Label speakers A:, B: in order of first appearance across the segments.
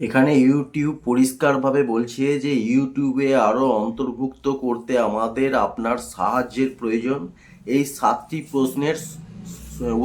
A: এখানে ইউটিউব পরিষ্কারভাবে বলছে যে ইউটিউবে আরও অন্তর্ভুক্ত করতে আমাদের আপনার সাহায্যের প্রয়োজন। এই সাতটি প্রশ্নের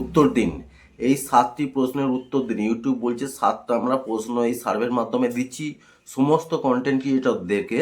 A: উত্তর দিন। এই সাতটি প্রশ্নের উত্তর দিন। ইউটিউব বলছে, সাতটা আমরা প্রশ্ন এই সার্ভের মাধ্যমে দিচ্ছি। সমস্ত কন্টেন্ট ক্রিয়েটরদেরকে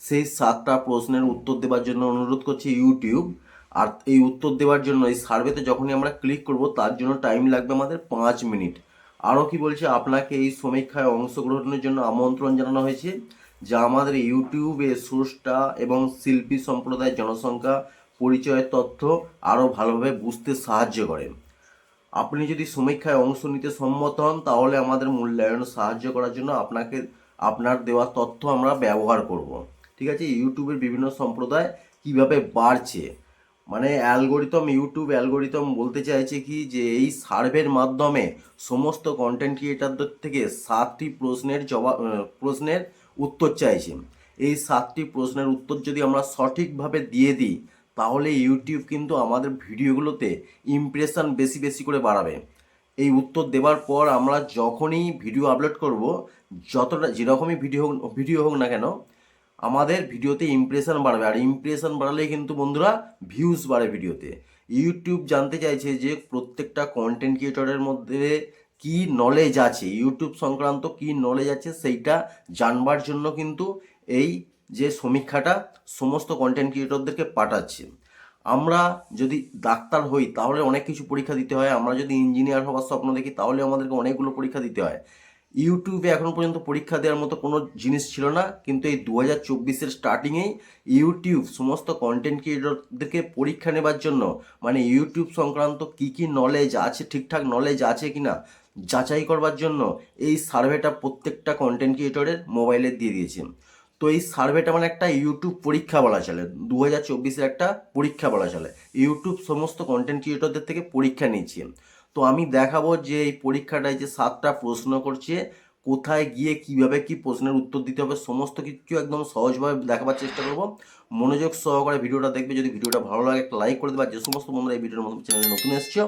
A: সেই সাতটা প্রশ্নের উত্তর দেওয়ার জন্য অনুরোধ করছি ইউটিউব আর এই উত্তর দেওয়ার জন্য, এই সার্ভেতে যখনই আমরা ক্লিক করব, তার জন্য টাইম লাগবে আমাদের পাঁচ মিনিট। আরও কি বলছে? আপনাকে এই সমীক্ষায় অংশগ্রহণের জন্য আমন্ত্রণ জানানো হয়েছে যা আমাদের ইউটিউবে স্রষ্টা এবং শিল্পী সম্প্রদায়ের জনসংখ্যা, পরিচয়ের তথ্য আরও ভালোভাবে বুঝতে সাহায্য করে। আপনি যদি সমীক্ষায় অংশ নিতে সম্মত হন, তাহলে আমাদের মূল্যায়ন সাহায্য করার জন্য আপনাকে, আপনার দেওয়া তথ্য আমরা ব্যবহার করব। ঠিক আছে? ইউটিউবের বিভিন্ন সম্প্রদায় কীভাবে বাড়ছে? মানে অ্যালগোরিদম ইউটিউব অ্যালগোরিদম বলতে চাইছে কি যে এই সার্ভের মাধ্যমে সমস্ত কন্টেন্ট ক্রিয়েটারদের থেকে সাতটি প্রশ্নের জবাব প্রশ্নের উত্তর চাইছে। এই সাতটি প্রশ্নের উত্তর যদি আমরা সঠিকভাবে দিয়ে দিই, তাহলে ইউটিউব কিন্তু আমাদের ভিডিওগুলোতে ইমপ্রেশন বেশি বেশি করে বাড়াবে। এই উত্তর দেওয়ার পর আমরা যখনই ভিডিও আপলোড করব, যতটা যেরকমই ভিডিও ভিডিও হোক না কেন আমাদের ভিডিওতে ইমপ্রেশন বাড়বে। আর ইমপ্রেশন বাড়ালেই কিন্তু বন্ধুরা ভিউজ বাড়ে ভিডিওতে। ইউটিউব জানতে চাইছে যে প্রত্যেকটা কন্টেন্ট ক্রিয়েটরের মধ্যে কি নলেজ আছে ইউটিউব সংক্রান্ত কি নলেজ আছে সেইটা জানবার জন্য কিন্তু এই যে সমীক্ষাটা সমস্ত কন্টেন্ট ক্রিয়েটরদেরকে পাঠাচ্ছে। আমরা যদি ডাক্তার হই তাহলে অনেক কিছু পরীক্ষা দিতে হয়, আমরা যদি ইঞ্জিনিয়ার হওয়ার স্বপ্ন দেখি তাহলে আমাদেরকে অনেকগুলো পরীক্ষা দিতে হয়। ইউটিউবে এখনও পর্যন্ত পরীক্ষা দেওয়ার মতো কোনো জিনিস ছিল না, কিন্তু এই দু হাজার চব্বিশের স্টার্টিংয়েই ইউটিউব সমস্ত কন্টেন্ট ক্রিয়েটরদেরকে পরীক্ষা নেবার জন্য মানে ইউটিউব সংক্রান্ত কী কী নলেজ আছে, ঠিকঠাক নলেজ আছে কি না যাচাই করবার জন্য এই সার্ভেটা প্রত্যেকটা কন্টেন্ট ক্রিয়েটরের মোবাইলে দিয়ে দিয়েছে। তো এই সার্ভেটা মানে একটা ইউটিউব পরীক্ষা বলা চলে দু হাজার চব্বিশের একটা পরীক্ষা বলা চলে, ইউটিউব সমস্ত কন্টেন্ট ক্রিয়েটরদের থেকে পরীক্ষা নিচ্ছে তো আমি দেখাবো যে এই পরীক্ষাটায় যে সাতটা প্রশ্ন করছে, কোথায় গিয়ে কীভাবে কি প্রশ্নের উত্তর দিতে হবে, সমস্ত কিছু একদম সহজভাবে দেখাবার চেষ্টা করব। মনোযোগ সহকারে ভিডিওটা দেখবে, যদি ভিডিওটা ভালো লাগে একটা লাইক করে দেবে যে সমস্ত বন্ধুরা এই ভিডিওর মধ্যে চ্যানেলে নতুন এসছো,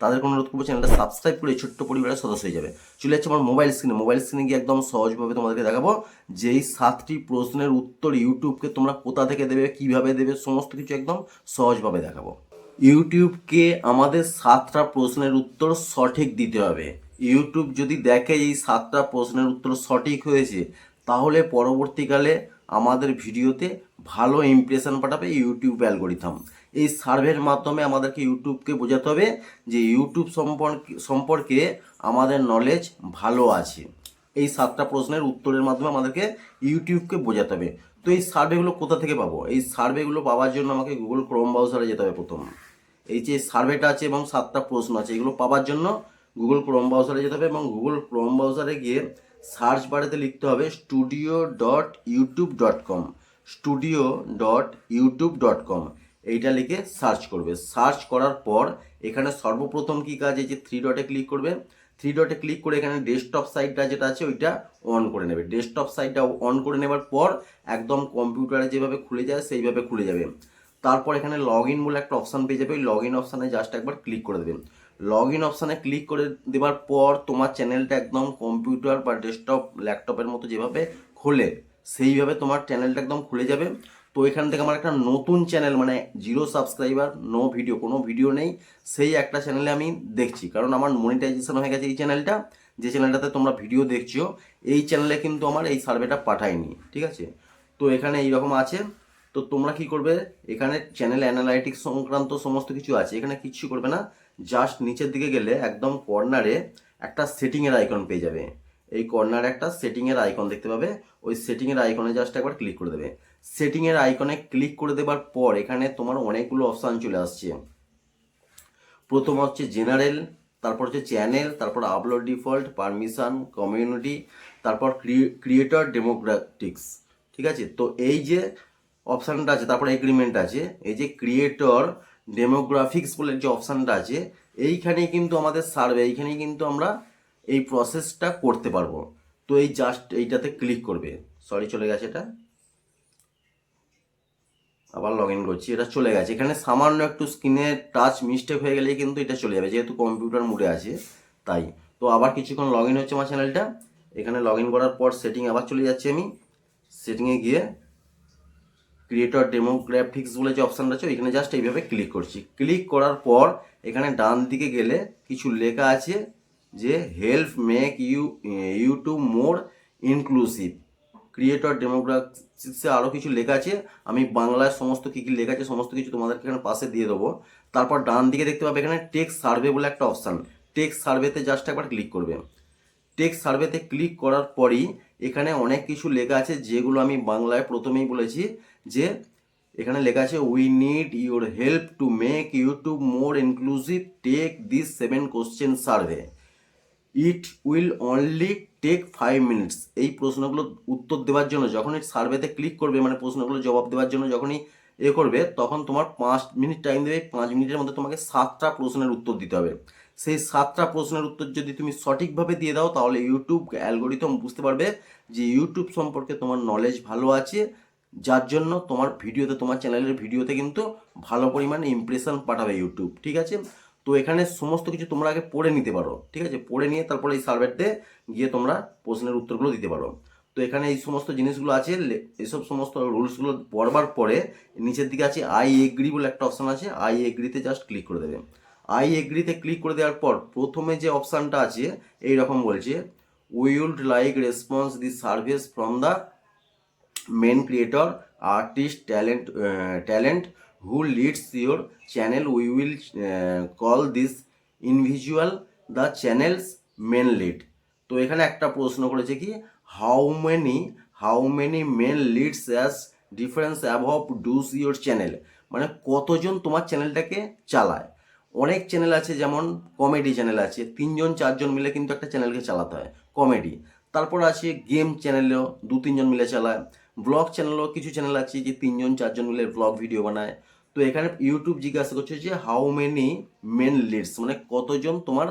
A: তাদেরকে অনুরোধ করব চ্যানেলটা সাবস্ক্রাইব করে ছোট্ট পরিবারের সদস্য হয়ে যাবে। চলে যাচ্ছে আমার মোবাইল স্ক্রিনে মোবাইল স্ক্রিনে গিয়ে একদম সহজভাবে তোমাদেরকে দেখাবো যে এই সাতটি প্রশ্নের উত্তর ইউটিউবকে তোমরা কোথা থেকে দেবে, কীভাবে দেবে, সমস্ত কিছু একদম সহজভাবে দেখাবো। ইউটিউবকে আমাদের সাতটা প্রশ্নের উত্তর সঠিক দিতে হবে। ইউটিউব যদি দেখে এই সাতটা প্রশ্নের উত্তর সঠিক হয়েছে, তাহলে পরবর্তীকালে আমাদের ভিডিওতে ভালো ইমপ্রেশন পাঠাবে ইউটিউব অ্যালগোরিথাম এই সার্ভের মাধ্যমে আমাদেরকে ইউটিউবকে বোঝাতে হবে যে ইউটিউব সম্পর্কে সম্পর্কে আমাদের নলেজ ভালো আছে। এই সাতটা প্রশ্নের উত্তরের মাধ্যমে আমাদেরকে ইউটিউবকে বোঝাতে হবে। তো এই সার্ভেগুলো কোথা থেকে পাবো? এই সার্ভেগুলো পাওয়ার জন্য আমাকে গুগল ক্রোম ব্রাউজারে যেতে হবে প্রথম। এই যে সার্ভেটা আছে এবং সাতটা প্রশ্ন আছে, এগুলো পাওয়ার জন্য গুগল ক্রোম ব্রাউজারে যেতে হবে এবং গুগল ক্রোম ব্রাউজারে গিয়ে সার্চ বারেতে লিখতে হবে studio dot YouTube dot com studio dot YouTube dot com এইটা লিখে সার্চ করবে। সার্চ করার পর এখানে সর্বপ্রথম কী কাজ, এই যে থ্রি ডটে ক্লিক করবে। থ্রি ডটে ক্লিক করে এখানে ডেস্কটপ সাইটটা যেটা আছে, ওইটা অন করে নেবে। ডেস্কটপ সাইটটা অন করে নেবার পর একদম কম্পিউটারে যেভাবে খুলে যায়, সেইভাবে খুলে যাবে। তারপর এখানে লগ ইন বলে একটা অপশান পেয়ে যাবে। ওই লগ ইন অপশানে জাস্ট একবার ক্লিক করে দেবেন। লগ ইন অপশানে ক্লিক করে দেওয়ার পর তোমার চ্যানেলটা একদম কম্পিউটার বা ডেস্কটপ ল্যাপটপের মতো যেভাবে খোলে, সেইভাবে তোমার চ্যানেলটা একদম খুলে যাবে। তো এখান থেকে আমার একটা নতুন চ্যানেল মানে জিরো সাবস্ক্রাইবার নো ভিডিও কোনো ভিডিও নেই, সেই একটা চ্যানেলে আমি দেখছি। কারণ আমার মনিটাইজেশন হয়ে গেছে এই চ্যানেলটা যে চ্যানেলটাতে তোমরা ভিডিও দেখছ, এই চ্যানেলে কিন্তু আমার এই সার্ভেটা পাঠায়নি, ঠিক আছে? তো এখানে এইরকম আছে। তো তোমরা কি করবে? এখানে চ্যানেল অ্যানালাইটিক্স সংক্রান্ত সমস্ত কিছু আছে। এখানে কিচ্ছু করবে না। জাস্ট নিচের দিকে গেলে একদম কর্নারে একটা সেটিংয়ের আইকন পেয়ে যাবে। এই কর্নারে একটা সেটিংয়ের আইকন দেখতে পাবে। ওই সেটিংয়ের আইকনে জাস্ট একবার ক্লিক করে দেবে। সেটিংয়ের আইকনে ক্লিক করে দেবার পর এখানে তোমার অনেকগুলো অপশান চলে আসছে। প্রথম হচ্ছে জেনারেল তারপর হচ্ছে চ্যানেল তারপর আপলোড ডিফল্ট পারমিশন কমিউনিটি তারপর ক্রিয়েটর ডেমোক্রেটিক্স ঠিক আছে? তো এই যে অপশানটা আছে, তারপরে এগ্রিমেন্ট আছে। এই যে ক্রিয়েটর ডেমোগ্রাফিক্স বলে যে অপশানটা আছে, এইখানেই কিন্তু আমাদের সার্ভে এইখানেই কিন্তু আমরা এই প্রসেসটা করতে পারব। তো এই জাস্ট এইটাতে ক্লিক করবে। সরি চলে গেছে এটা। আবার লগ ইন করছি, এটা চলে গেছে। এখানে সামান্য একটু স্ক্রিনে টাচ মিস্টেক হয়ে গেলেই কিন্তু এটা চলে যাবে, যেহেতু কম্পিউটার মুডে আছে, তাই। তো আবার কিছুক্ষণ লগ ইন হচ্ছে আমার চ্যানেলটা এখানে লগ ইন করার পর সেটিং আবার চলে যাচ্ছি আমি। সেটিংয়ে গিয়ে ক্রিয়েটর ডেমোগ্রাফিক্স বলে যে অপশানটা আছে এখানে জাস্ট এইভাবে ক্লিক করছি। ক্লিক করার পর এখানে ডান দিকে গেলে কিছু লেখা আছে যে help make you YouTube more inclusive creator ডেমোগ্রাফিক্সে আরও কিছু লেখা আছে, আমি বাংলায় সমস্ত কী কী লেখা আছে, সমস্ত কিছু তোমাদেরকে এখানে পাশে দিয়ে দেবো। তারপর ডান দিকে দেখতে পাবে এখানে টেক্স সার্ভে বলে একটা অপশান টেক্স সার্ভেতে জাস্ট একবার ক্লিক করবে। টেক্স সার্ভেতে ক্লিক করার পরই এখানে অনেক কিছু লেখা আছে যেগুলো আমি বাংলায় প্রথমেই বলেছি যে এখানে লেখা আছে we need your help to make YouTube more inclusive take this seven question survey it will only take five minutes এই প্রশ্নগুলো উত্তর দেওয়ার জন্য যখনই সার্ভেতে ক্লিক করবে মানে প্রশ্নগুলো জবাব দেওয়ার জন্য যখনই এ করবে, তখন তোমার পাঁচ মিনিট টাইম দেবে, পাঁচ মিনিটের মধ্যে তোমাকে সাতটা প্রশ্নের উত্তর দিতে হবে। সেই সাতটা প্রশ্নের উত্তর যদি তুমি সঠিকভাবে দিয়ে দাও, তাহলে ইউটিউব অ্যালগোরিদম বুঝতে পারবে যে ইউটিউব সম্পর্কে তোমার নলেজ ভালো আছে। যার জন্য তোমার ভিডিওতে, তোমার চ্যানেলের ভিডিওতে কিন্তু ভালো পরিমাণে ইমপ্রেশন পাঠাবে ইউটিউব ঠিক আছে? তো এখানে সমস্ত কিছু তোমরা আগে পড়ে নিতে পারো, ঠিক আছে? পড়ে নিয়ে তারপরে এই সার্ভেতে গিয়ে তোমরা প্রশ্নের উত্তরগুলো দিতে পারো। তো এখানে এই সমস্ত জিনিসগুলো আছে এসব সমস্ত রুলসগুলো পড়বার পরে নিচের দিকে আছে আই এগ্রি বলে একটা অপশান আছে। আই এগ্রিতে জাস্ট ক্লিক করে দেবে। আই এগ্রিতে ক্লিক করে দেওয়ার পর প্রথমে যে অপশানটা আছে এই রকম বলছে we would like response the service from the main creator artist talent talent who leads your channel we will call this individual the channels main lead তো এখানে একটা প্রশ্ন করেছে কি how many how many main leads as difference above does your channel মানে কতজন তোমার চ্যানেলটাকে চালায়? অনেক চ্যানেল আছে, যেমন কমেডি চ্যানেল আছে, তিনজন চারজন মিলে কিন্তু একটা চ্যানেলকে চালাতে হয় কমেডি তারপর আছে গেম চ্যানেলেও দু তিনজন মিলে চালায়। ব্লগ চ্যানেলও কিছু চ্যানেল আছে যে তিনজন চারজন মিলে ব্লগ ভিডিও বানায়। তো এখানে ইউটিউব জিজ্ঞাসা করছে যে হাউ মেনি মেন লিডস মানে কতজন তোমার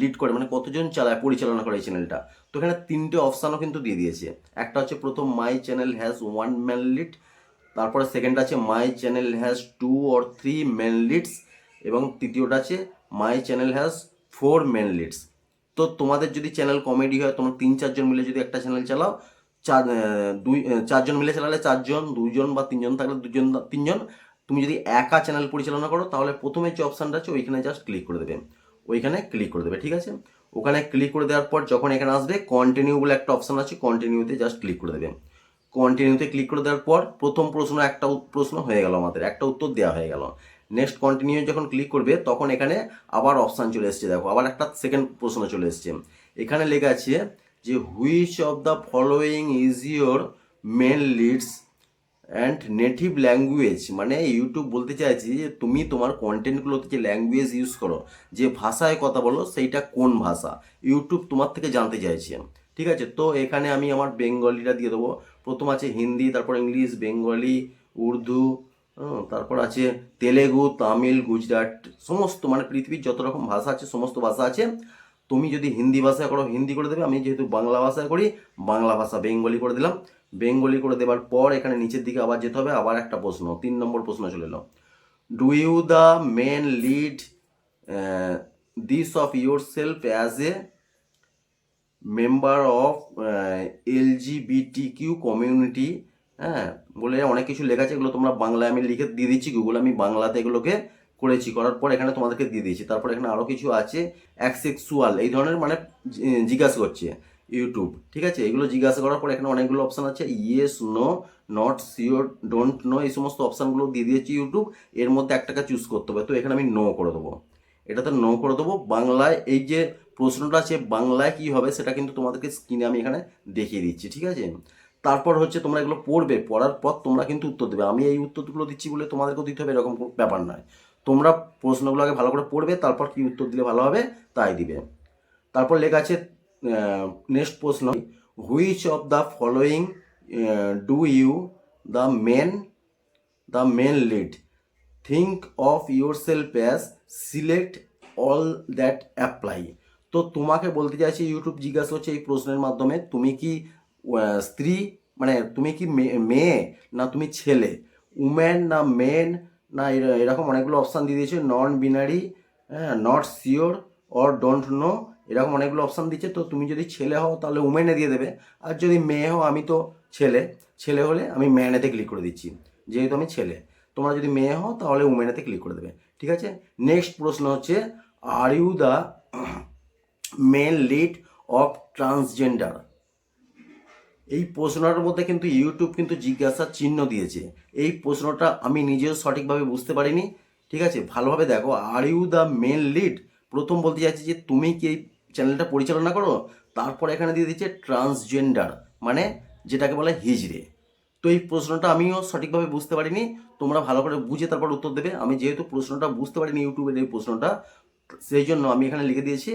A: লিড করে মানে কতজন চালায়, পরিচালনা করে এই চ্যানেলটা তো এখানে তিনটে অপশানও কিন্তু দিয়ে দিয়েছে। একটা হচ্ছে প্রথম my channel has one man lead তারপরে সেকেন্ড আছে my channel has two or three main leads এবং তৃতীয়টা আছে my channel has four main leads তো তোমাদের যদি চ্যানেল কমেডি হয়, তোমার তিন চারজন মিলে যদি একটা চ্যানেল চালাও, চার দুই চারজন মিলে চালালে চারজন দুইজন বা তিনজন থাকলে দুজন তিনজন তুমি যদি একা চ্যানেল পরিচালনা করো, তাহলে প্রথমে যে অপশানটা আছে, ওইখানে জাস্ট ক্লিক করে দেবে। ওইখানে ক্লিক করে দেবে, ঠিক আছে? ওখানে ক্লিক করে দেওয়ার পর যখন এখানে আসবে কন্টিনিউ বলে একটা অপশান আছে কন্টিনিউতে জাস্ট ক্লিক করে দেবে। কন্টিনিউতে ক্লিক করে দেওয়ার পর প্রথম প্রশ্ন একটা প্রশ্ন হয়ে গেল আমাদের, একটা উত্তর দেওয়া হয়ে গেল। নেক্সট কন্টিনিউ যখন ক্লিক করবে, তখন এখানে আবার অপশান চলে এসছে, দেখো, আবার একটা সেকেন্ড প্রশ্ন চলে এসছে। এখানে লেখা আছে যে which of the following is your main leads and native language মানে ইউটিউব বলতে চাইছি যে, তুমি তোমার কন্টেন্টগুলোতে যে ল্যাঙ্গুয়েজ ইউজ করো, যে ভাষায় কথা বলো, সেইটা কোন ভাষা? ইউটিউব তোমার থেকে জানতে চাইছে। ঠিক আছে? তো এখানে আমি আমার বেঙ্গলিটা দিয়ে দেবো। প্রথম আছে হিন্দি, তারপর ইংলিশ বেঙ্গলি উর্দু তারপর আছে তেলেগু, তামিল, গুজরাট, সমস্ত মানে পৃথিবীর যত রকম ভাষা আছে, সমস্ত ভাষা আছে। তুমি যদি হিন্দি ভাষায় করো, হিন্দি করে দেবে, আমি যেহেতু বাংলা ভাষায় করি, বাংলা ভাষা বেঙ্গলি করে দিলাম। বেঙ্গলি করে দেওয়ার পর এখানে নিচের দিকে আবার যেতে হবে, আবার একটা প্রশ্ন, তিন নম্বর প্রশ্ন চলে এলো। Do you the main lead this of your self as a member of LGBT Q community হ্যাঁ বলে অনেক কিছু লেখা আছে, এগুলো তোমরা বাংলায় আমি লিখে দিয়ে দিচ্ছি গুগল আমি বাংলাতে এগুলোকে করেছি, করার পর এখানে তোমাদেরকে দিয়ে দিয়েছি। তারপর এখানে আরও কিছু আছে অ্যাক্সেক্সুয়াল এই ধরনের মানে জিজ্ঞাসা করছে ইউটিউব ঠিক আছে? এগুলো জিজ্ঞাসা করার পর এখানে অনেকগুলো অপশান আছে yes no not sure don't know এই সমস্ত অপশানগুলো দিয়ে দিয়েছি ইউটিউব এর মধ্যে একটাকে চুজ করতে হবে, তো এখানে আমি নো করে দেবো। এটাতে নো করে দেবো, বাংলায় এই যে প্রশ্নটা আছে, বাংলায় কি হবে সেটা কিন্তু তোমাদেরকে স্ক্রিনে আমি এখানে দেখিয়ে দিচ্ছি, ঠিক আছে? তারপর হচ্ছে তোমরা এগুলো পড়বে, পড়ার পর তোমরা কিন্তু উত্তর দেবে। আমি এই উত্তরগুলো দিচ্ছি বলে তোমাদেরকেও দিতে হবে, এরকম ব্যাপার নয়। তোমরা প্রশ্নগুলো আগে ভালো করে পড়বে, তারপর কি উত্তর দিলে ভালো হবে তাই দিবে। তারপর লেখা আছে নেক্সট প্রশ্ন which of the following do you the main the main lead think of your self as select all that apply তো তোমাকে বলতে চাইছি ইউটিউব জিজ্ঞাসা হচ্ছে এই প্রশ্নের মাধ্যমে, তুমি কি স্ত্রী মানে তুমি কি মেয়ে না তুমি ছেলে? উম্যান না মেন না এর- এরকম অনেকগুলো অপশান দিয়ে দিয়েছে নন বিনারি হ্যাঁ not sure or don't know এরকম অনেকগুলো অপশান দিচ্ছে তো তুমি যদি ছেলে হও তাহলে উমেনে দিয়ে দেবে, আর যদি মেয়ে হও আমি তো ছেলে ছেলে হলে আমি ম্যানেতে ক্লিক করে দিচ্ছি, যেহেতু আমি ছেলে। তোমরা যদি মেয়ে হও তাহলে উমেনেতে ক্লিক করে দেবে, ঠিক আছে? নেক্সট প্রশ্ন হচ্ছে are you the main lead of transgender এই প্রশ্নটার মধ্যে কিন্তু ইউটিউব কিন্তু জিজ্ঞাসার চিহ্ন দিয়েছে। এই প্রশ্নটা আমি নিজেও সঠিকভাবে বুঝতে পারিনি। ঠিক আছে? ভালোভাবে দেখো are you the main lead প্রথম বলতে চাইছি যে, তুমি কি এই চ্যানেলটা পরিচালনা করো? তারপর এখানে দিয়ে দিচ্ছে ট্রান্সজেন্ডার মানে যেটাকে বলে হিজড়ে। তো এই প্রশ্নটা আমিও সঠিকভাবে বুঝতে পারিনি। তোমরা ভালো করে বুঝে তারপর উত্তর দেবে। আমি যেহেতু প্রশ্নটা বুঝতে পারিনি ইউটিউবের এই প্রশ্নটা, সেই জন্য আমি এখানে লিখে দিয়েছি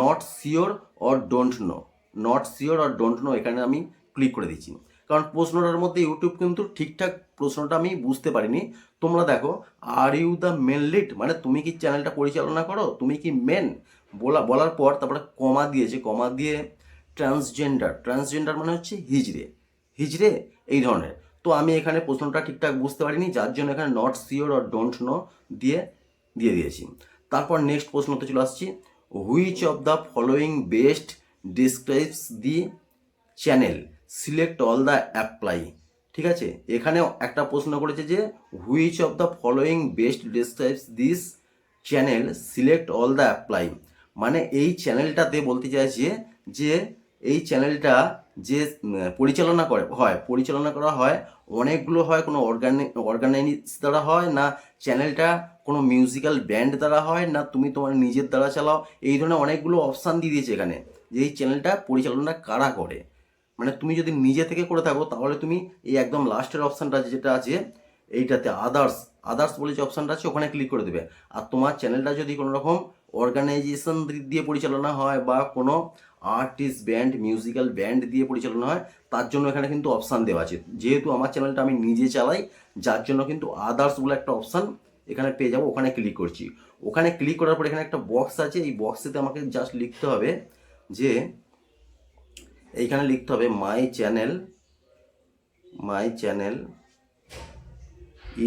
A: not sure or don't know not sure or don't know এখানে আমি ক্লিক করে দিচ্ছি। কারণ প্রশ্নটার মধ্যে ইউটিউব কিন্তু ঠিকঠাক প্রশ্নটা আমি বুঝতে পারিনি। তোমরা দেখো are you the main lead মানে তুমি কি চ্যানেলটা পরিচালনা করো? তুমি কি মেন বলা বলার পর তারপরে কমা দিয়েছে। কমা দিয়ে ট্রান্সজেন্ডার ট্রান্সজেন্ডার মানে হচ্ছে হিজড়ে। হিজড়ে এই ধরনের। তো আমি এখানে প্রশ্নটা ঠিকঠাক বুঝতে পারিনি, যার জন্য এখানে not sure or don't know দিয়ে দিয়ে দিয়েছি। তারপর নেক্সট প্রশ্নতে চলে আসছি which of the following best describes the channel select all the apply ঠিক আছে? এখানেও একটা প্রশ্ন করেছে যে which of the following best describes this channel select all the apply মানে এই চ্যানেলটাতে বলতে চাইছে যে, এই চ্যানেলটা যে পরিচালনা করে, হয়, পরিচালনা করা হয়, অনেকগুলো হয়, কোনো অর্গানিক অর্গানাইজ দ্বারা হয়, না চ্যানেলটা কোনো মিউজিক্যাল ব্যান্ড দ্বারা হয়, না তুমি তোমার নিজের দ্বারা চালাও, এই ধরনের অনেকগুলো অপশান দিয়ে দিয়েছে এখানে, যে এই চ্যানেলটা পরিচালনা কারা করে। মানে তুমি যদি নিজে থেকে করে থাকো, তাহলে তুমি এই একদম লাস্টের অপশানটা যেটা আছে, এইটাতে আদার্স আদার্স বলে যে অপশানটা আছে, ওখানে ক্লিক করে দেবে। আর তোমার চ্যানেলটা যদি কোনো রকম অর্গানাইজেশন দিয়ে পরিচালনা হয় বা কোনো আর্টিস্ট ব্যান্ড মিউজিক্যাল ব্যান্ড দিয়ে পরিচালনা হয়, তার জন্য এখানে কিন্তু অপশান দেওয়া আছে। যেহেতু আমার চ্যানেলটা আমি নিজে চালাই, যার জন্য কিন্তু আদার্স বলে একটা অপশান এখানে পেয়ে যাব, ওখানে ক্লিক করছি। ওখানে ক্লিক করার পর এখানে একটা বক্স আছে, এই বক্সেতে আমাকে জাস্ট লিখতে হবে যে এইখানে লিখতে হবে my channel my channel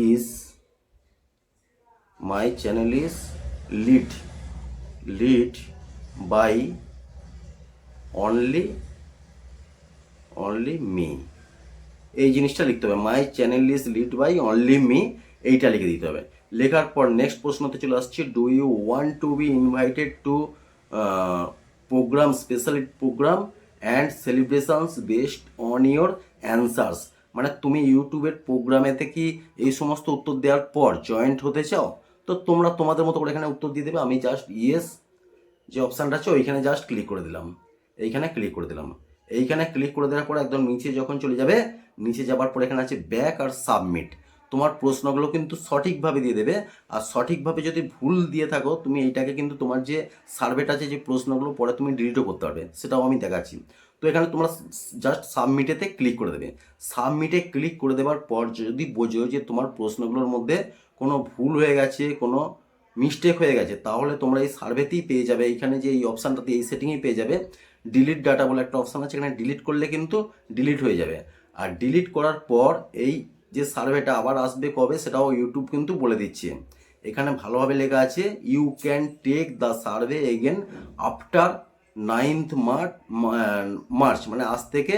A: is my channel is lead lead by only only me এই জিনিসটা লিখতে হবে my channel is lead by only me এইটা লিখে দিতে হবে। লেখার পর নেক্সট প্রশ্নতে চলে আসছে do you want to be invited to program special program and celebrations based on your answers মানে তুমি ইউটিউবের প্রোগ্রামেতে কি এই সমস্ত উত্তর দেওয়ার পর জয়েন্ট হতে চাও, তো তোমরা তোমাদের মতো করে এখানে উত্তর দিয়ে দেবে। আমি জাস্ট ইয়েস যে অপশানটা আছে, ওইখানে জাস্ট ক্লিক করে দিলাম। এইখানে ক্লিক করে দিলাম। এইখানে ক্লিক করে দেওয়ার পর একদম নিচে যখন চলে যাবে, নিচে যাবার পর এখানে আছে ব্যাক আর সাবমিট তোমার প্রশ্নগুলো কিন্তু সঠিকভাবে দিয়ে দেবে। আর সঠিকভাবে যদি ভুল দিয়ে থাকো, তুমি এইটাকে কিন্তু তোমার যে সার্ভেটা আছে, যে প্রশ্নগুলো পরে তুমি ডিলিটও করতে পারবে। সেটাও আমি দেখাচ্ছি। তো এখানে তোমরা জাস্ট সাবমিটেতে ক্লিক করে দেবে। সাবমিটে ক্লিক করে দেওয়ার পর যদি বোঝো যে তোমার প্রশ্নগুলোর মধ্যে কোনো ভুল হয়ে গেছে, কোনো মিস্টেক হয়ে গেছে, তাহলে তোমরা এই সার্ভেতেই পেয়ে যাবে। এইখানে যে এই অপশানটাতে এই সেটিংয়েই পেয়ে যাবে। ডিলিট ডাটা বলে একটা অপশান আছে, এখানে ডিলিট করলে কিন্তু ডিলিট হয়ে যাবে। আর ডিলিট করার পর এই যে সার্ভেটা আবার আসবে কবে, সেটাও ইউটিউব কিন্তু বলে দিচ্ছে। এখানে ভালোভাবে লেখা আছে you can take the survey again after ninth March March মানে আজ থেকে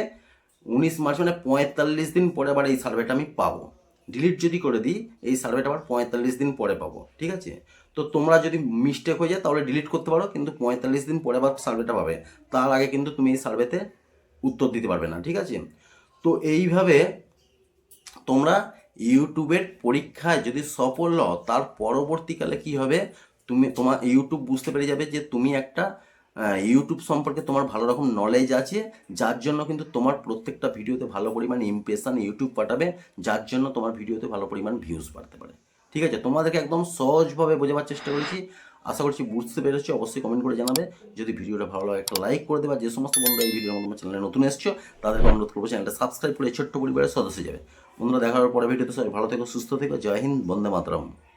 A: উনিশ মার্চ মানে পঁয়তাল্লিশ দিন পরে আবার এই সার্ভেটা আমি পাবো। ডিলিট যদি করে দিই, এই সার্ভেটা আবার পঁয়তাল্লিশ দিন পরে পাবো। ঠিক আছে? তো তোমরা যদি মিস্টেক হয়ে যায়, তাহলে ডিলিট করতে পারো, কিন্তু পঁয়তাল্লিশ দিন পরে আবার সার্ভেটা পাবে। তার আগে কিন্তু তুমি এই সার্ভেতে উত্তর দিতে পারবে না। ঠিক আছে? তো এইভাবে তোমরা ইউটিউবের পরীক্ষায় যদি সফল হও, তার পরবর্তীকালে কি হবে? তুমি তোমার ইউটিউব বুঝতে পেরে যাবে যে তুমি একটা ইউটিউব সম্পর্কে তোমার ভালো রকম নলেজ আছে, যার জন্য কিন্তু তোমার প্রত্যেকটা ভিডিওতে ভালো পরিমাণ ইমপ্রেশন ইউটিউব পাঠাবে, যার জন্য তোমার ভিডিওতে ভালো পরিমাণ ভিউজ বাড়তে পারে। ঠিক আছে? তোমাদেরকে একদম সহজভাবে বোঝাবার চেষ্টা করেছি। আশা করছি বুঝতে পেরেছি, অবশ্যই কমেন্ট করে জানাবে। যদি ভিডিওটা ভালো লাগে, একটা লাইক করে দেবে। যে সমস্ত বন্ধুরা এই ভিডিওর মধ্যে চ্যানেলে নতুন এসছো, তাদেরকে অনুরোধ করব চ্যানেলটা সাবস্ক্রাইব করে ছোট্ট পরিবারের সদস্য যাবে। বন্ধুরা দেখার পরে ভিডিওতে সবাই ভালো থেকো সুস্থ থেকো জয় হিন্দ বন্দে মাতরম।